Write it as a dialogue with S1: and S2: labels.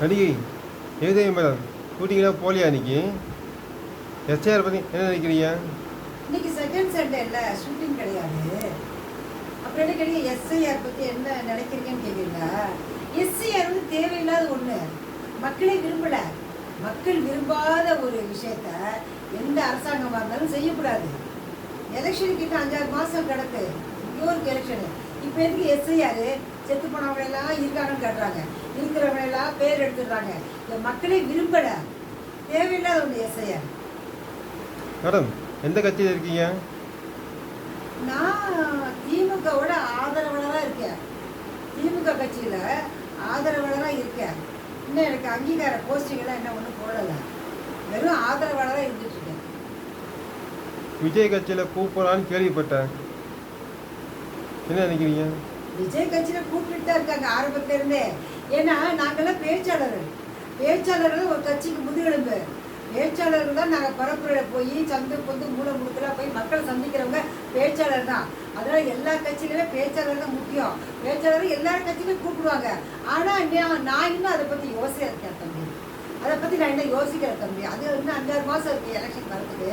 S1: நடிகை ஏதேவி மேடம் ஷூட்டிங்லாம் போலியா இன்னைக்கு? எஸ்ஐஆர் பற்றி என்ன நினைக்கிறீங்க?
S2: இன்னைக்கு செகண்ட் சண்டே இல்லை ஷூட்டிங் கிடையாது. அப்புறம் என்ன கேட்டீங்க எஸ்ஐஆர் பற்றி என்ன நினைக்கிறீங்கன்னு கேட்குறீங்களா எஸ்ஐஆர் வந்து தேவையில்லாத ஒன்று மக்களே விரும்பலை. மக்கள் விரும்பாத ஒரு விஷயத்த எந்த அரசாங்கமாக இருந்தாலும் செய்யக்கூடாது. எலெக்ஷன் கிட்ட அஞ்சாறு மாதம் கிடக்கு. இவருக்கு எலெக்ஷனு இப்போ எதுக்கு எஸ்ஐஆர்? செத்து போனவங்க எல்லாம் இருக்காங்கன்னு கேட்டுறாங்க எல்லாம் பேர் எடுத்துடுறாங்க. இந்த மக்களே விரும்பல. தேவையில்லாத ஒன்று எஸ்ஐஆர்.
S1: மேடம் எந்த கட்சியில் இருக்கீங்க?
S2: நான் திமுகவோட ஆதரவாளராக இருக்கேன். திமுக கட்சியில் ஆதரவாளராக இருக்கேன். இன்னும் எனக்கு அங்கீகார போஸ்டிங்கெல்லாம் என்ன ஒன்றும் போடலை. வெறும் ஆதரவாளராக இருந்துட்டு இருக்கேன்.
S1: விஜய் கட்சியில் கூப்பிடலான்னு கேள்விப்பட்டேன். என்ன நினைக்கிறீங்க?
S2: விஜய் கட்சியில் கூப்பிட்டுட்டு தான் இருக்காங்க ஆரம்பத்துல இருந்தே ஏன்னா நாங்கெல்லாம் பேச்சாளர்கள். பேச்சாளர்கள் ஒரு கட்சிக்கு முதுகெலும்பு. பேச்சாளர்கள் தான் நாங்கள் பரப்புரையில் போய் சந்து பொந்து மூளை முடுக்கெல்லாம் போய் மக்களை சந்திக்கிறவங்க பேச்சாளர் தான். அதனால் எல்லா கட்சியிலுமே பேச்சாளர் தான் முக்கியம். பேச்சாளர் எல்லா கட்சியிலும் கூப்பிடுவாங்க. ஆனால் நான் நான் இன்னும் அதை பற்றி யோசிக்கிறேன் இருக்கேன் தம்பி. அதை பற்றி நான் இன்னும் யோசிக்கிறேன் தம்பி. அது இன்னும் அஞ்சாறு மாதம் இருக்குது எலெக்ஷன் வரதுக்கு.